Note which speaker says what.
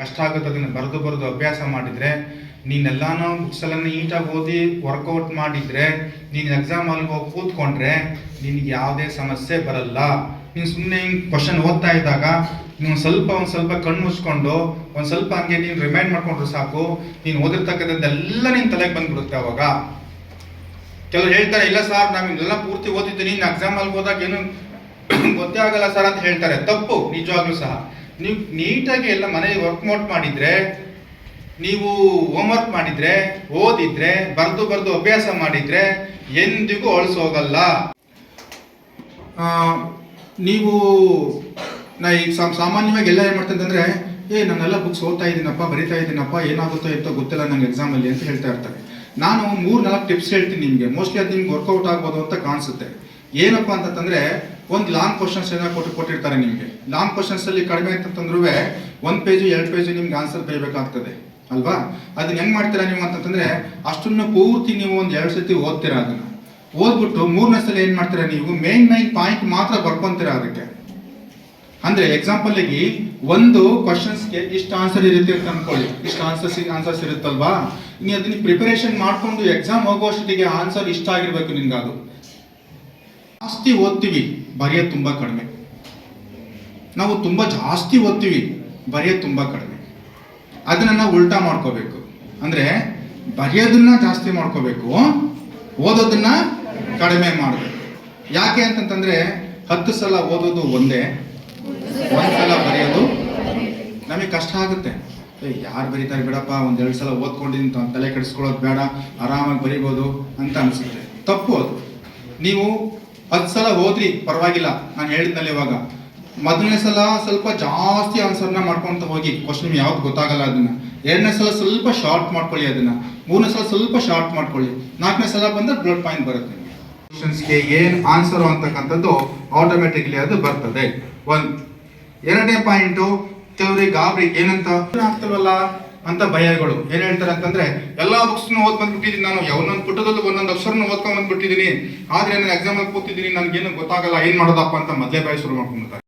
Speaker 1: ಕಷ್ಟ ಆಗುತ್ತೆ, ಅದನ್ನು ಬರೆದು ಬರೆದು ಅಭ್ಯಾಸ ಮಾಡಿದರೆ, ನೀನೆಲ್ಲಾನು ಬುಕ್ಸ್ ಎಲ್ಲ ನೀಟಾಗಿ ಓದಿ ವರ್ಕೌಟ್ ಮಾಡಿದರೆ, ನೀನು ಎಕ್ಸಾಮ್ ಅಲ್ಲಿ ಹೋಗಿ ಕೂತ್ಕೊಂಡ್ರೆ ನಿನಗೆ ಯಾವುದೇ ಸಮಸ್ಯೆ ಬರಲ್ಲ. ನೀನು ಸುಮ್ಮನೆ ಹಿಂಗೆ ಕ್ವಶನ್ ಓದ್ತಾ ಇದ್ದಾಗ ನೀವು ಸ್ವಲ್ಪ, ಒಂದು ಸ್ವಲ್ಪ ಕಣ್ಣು ಮುಚ್ಕೊಂಡು, ಒಂದು ಸ್ವಲ್ಪ ಹಂಗೆ ನೀನು ರಿಮೈಂಡ್ ಮಾಡ್ಕೊಂಡ್ರೆ ಸಾಕು, ನೀನು ಓದಿರ್ತಕ್ಕಂಥದ್ದೆಲ್ಲ ನಿನ್ನ ತಲೆಗೆ ಬಂದ್ಬಿಡುತ್ತೆ ಅವಾಗ. ಕೆಲವ್ರು ಹೇಳ್ತಾರೆ, ಇಲ್ಲ ಸರ್, ನಾವು ಇದೆಲ್ಲ ಪೂರ್ತಿ ಓದಿದ್ದೀನಿ ನೀನು ಎಕ್ಸಾಮಲ್ಲಿ ಹೋದಾಗ ಏನು ಗೊತ್ತೇ ಆಗಲ್ಲ ಸರ್ ಅಂತ ಹೇಳ್ತಾರೆ. ತಪ್ಪು, ನಿಜವಾಗ್ಲೂ ಸಹ. ನೀವು ನೀಟಾಗಿ ಎಲ್ಲ ಮನೆಗೆ ವರ್ಕ್ಔಟ್ ಮಾಡಿದರೆ, ನೀವು ಹೋಮ್ವರ್ಕ್ ಮಾಡಿದರೆ, ಓದಿದ್ರೆ, ಬರೆದು ಬರೆದು ಅಭ್ಯಾಸ ಮಾಡಿದರೆ ಎಂದಿಗೂ ಅಳಿಸೋಗಲ್ಲ ನೀವು ನಾ ಈಗ ಸಾಮಾನ್ಯವಾಗಿ ಎಲ್ಲ ಏನು ಮಾಡ್ತಂತಂದರೆ ಏ, ನಾನೆಲ್ಲ ಬುಕ್ಸ್ ಓದ್ತಾ ಇದ್ದೀನಪ್ಪ, ಬರಿತಾ ಇದ್ದೀನಪ್ಪ, ಏನಾಗುತ್ತೋ ಎಂತೋ ಗೊತ್ತಿಲ್ಲ ನಂಗೆ ಎಕ್ಸಾಮಲ್ಲಿ ಅಂತ ಹೇಳ್ತಾ ಇರ್ತಾರೆ. ನಾನು ಮೂರು ನಾಲ್ಕು ಟಿಪ್ಸ್ ಹೇಳ್ತೀನಿ ನಿಮಗೆ. ಮೋಸ್ಟ್ಲಿ ಅದು ನಿಮ್ಗೆ ವರ್ಕೌಟ್ ಆಗ್ಬೋದು ಅಂತ ಕಾಣಿಸುತ್ತೆ. ಏನಪ್ಪ ಅಂತಂದ್ರೆ ಒಂದು ಲಾಂಗ್ ಕ್ವಶನ್ಸ್ ಏನೋ ಕೊಟ್ಟು ಕೊಟ್ಟಿರ್ತಾರೆ ನಿಮಗೆ. ಲಾಂಗ್ ಕ್ವಶನ್ಸ್ ಅಲ್ಲಿ ಕಡಿಮೆ ಅಂತಂದ್ರೂ ಒಂದು ಪೇಜು ಎರಡು ಪೇಜು ನಿಮ್ಗೆ ಆನ್ಸರ್ ಬರಬೇಕಾಗ್ತದೆ ಅಲ್ವಾ? ಅದನ್ನ ಹೆಂಗ್ ಮಾಡ್ತೀರಾ ನೀವು ಅಂತಂದ್ರೆ ಅಷ್ಟನ್ನು ಪೂರ್ತಿ ನೀವು ಒಂದು ಎರಡು ಸತಿ ಓದ್ತೀರಾ ಅದನ್ನ. ಓದ್ಬಿಟ್ಟು ಮೂರನೇ ಸಲ ಏನ್ ಮಾಡ್ತೀರಾ ನೀವು? ಮೇನ್ ಮೈನ್ ಪಾಯಿಂಟ್ ಮಾತ್ರ ಬರ್ಕೊಂತೀರಾ ಅದಕ್ಕೆ. ಅಂದ್ರೆ ಎಕ್ಸಾಂಪಲ್ ಆಗಿ ಒಂದು ಕ್ವಶನ್ಸ್ಗೆ ಇಷ್ಟು ಆನ್ಸರ್ ಇರುತ್ತೆ ಅಂತ ಅನ್ಕೊಳ್ಳಿ. ಇಷ್ಟು ಆನ್ಸರ್ಸ್ ಆನ್ಸರ್ಸ್ ಇರುತ್ತಲ್ವಾ? ನೀವು ಅದನ್ನ ಪ್ರಿಪರೇಷನ್ ಮಾಡ್ಕೊಂಡು ಎಕ್ಸಾಮ್ ಹೋಗೋಷ್ಟೊತ್ತಿಗೆ ಆನ್ಸರ್ ಇಷ್ಟ ಆಗಿರ್ಬೇಕು ನಿಮ್ಗೆ ಅದು ಜಾಸ್ತಿ ಓದ್ತೀವಿ ಬರೆಯೋದು ತುಂಬ ಕಡಿಮೆ. ನಾವು ತುಂಬ ಜಾಸ್ತಿ ಓದ್ತೀವಿ ಬರೆಯೋದು ತುಂಬ ಕಡಿಮೆ. ಅದನ್ನ ನಾವು ಉಲ್ಟಾ ಮಾಡ್ಕೋಬೇಕು. ಅಂದ್ರೆ ಬರೆಯೋದನ್ನ ಜಾಸ್ತಿ ಮಾಡ್ಕೋಬೇಕು, ಓದೋದನ್ನ ಕಡಿಮೆ ಮಾಡಬೇಕು. ಯಾಕೆ ಅಂತಂತಂದರೆ ಹತ್ತು ಸಲ ಓದೋದು ಒಂದೇ, ಒಂದು ಸಲ ಬರೆಯೋದು ನಮಗೆ ಕಷ್ಟ ಆಗುತ್ತೆ. ಯಾರು ಬರೀತಾರೆ ಬಿಡಪ್ಪ ಒಂದೆರಡು ಸಲ ಓದ್ಕೊಂಡಿದ್ದೀನಿ ತಲೆ ಕೆಡಿಸ್ಕೊಳ್ಳೋದು ಬೇಡ, ಆರಾಮಾಗಿ ಬರಿಬೋದು ಅಂತ ಅನಿಸುತ್ತೆ. ತಪ್ಪು ಅದು. ನೀವು ಹತ್ತು ಸಲ ಓದ್ರಿ ಪರವಾಗಿಲ್ಲ. ನಾನು ಹೇಳಿದ್ನಲ್ಲ ಇವಾಗ. ಮೊದಲನೇ ಸಲ ಸ್ವಲ್ಪ ಜಾಸ್ತಿ ಆನ್ಸರ್ನ ಮಾಡ್ಕೊಂತ ಹೋಗಿ. ಕ್ವಶನ್ ಯಾವ್ದು ಗೊತ್ತಾಗಲ್ಲ ಅದನ್ನ. ಎರಡನೇ ಸಲ ಸ್ವಲ್ಪ ಶಾರ್ಟ್ ಮಾಡ್ಕೊಳ್ಳಿ ಅದನ್ನ. ಮೂರನೇ ಸಲ ಸ್ವಲ್ಪ ಶಾರ್ಟ್ ಮಾಡ್ಕೊಳ್ಳಿ. ನಾಲ್ಕನೇ ಸಲ ಬಂದ್ರೆ ಬ್ಲಡ್ ಪಾಯಿಂಟ್ ಬರುತ್ತೆ ಕ್ವಶನ್ಸ್ಗೆ ಏನು ಆನ್ಸರ್ ಅಂತಕ್ಕಂಥದ್ದು ಆಟೋಮೆಟಿಕ್ಲಿ ಅದು ಬರ್ತದೆ. ಒಂದು ಎರಡನೇ ಪಾಯಿಂಟು ಕೆಲವರಿಗೆ ಗಾಬರಿ ಏನಂತ? ಆಗ್ತವಲ್ಲ? ಅಂತ ಭಯಗಳು ಏನ್ ಹೇಳ್ತಾರೆ ಅಂತಂದ್ರೆ, ಎಲ್ಲಾ ಬುಕ್ಸ್ನು ಓದ್ ಬಂದ್ಬಿಟ್ಟಿದ್ದೀನಿ ನಾನು. ಒಂದೊಂದು ಪುಟದಲ್ಲೂ ಒಂದೊಂದು ಅಕ್ಷರನ ಓದ್ಕೊಂಡ್ ಬಂದ್ಬಿಟ್ಟಿದ್ದೀನಿ. ಆದ್ರೆ ನಾನು ಎಕ್ಸಾಮ್ ಕೂತಿದ್ದೀನಿ ಏನು ಗೊತ್ತಾಗಲ್ಲ, ಏನ್ ಮಾಡೋದಪ್ಪ ಅಂತ ಮೊದಲೇ ಭಯ ಶುರು ಮಾಡ್ಕೊಂಡ್ಬಿಡ್ತಾರೆ.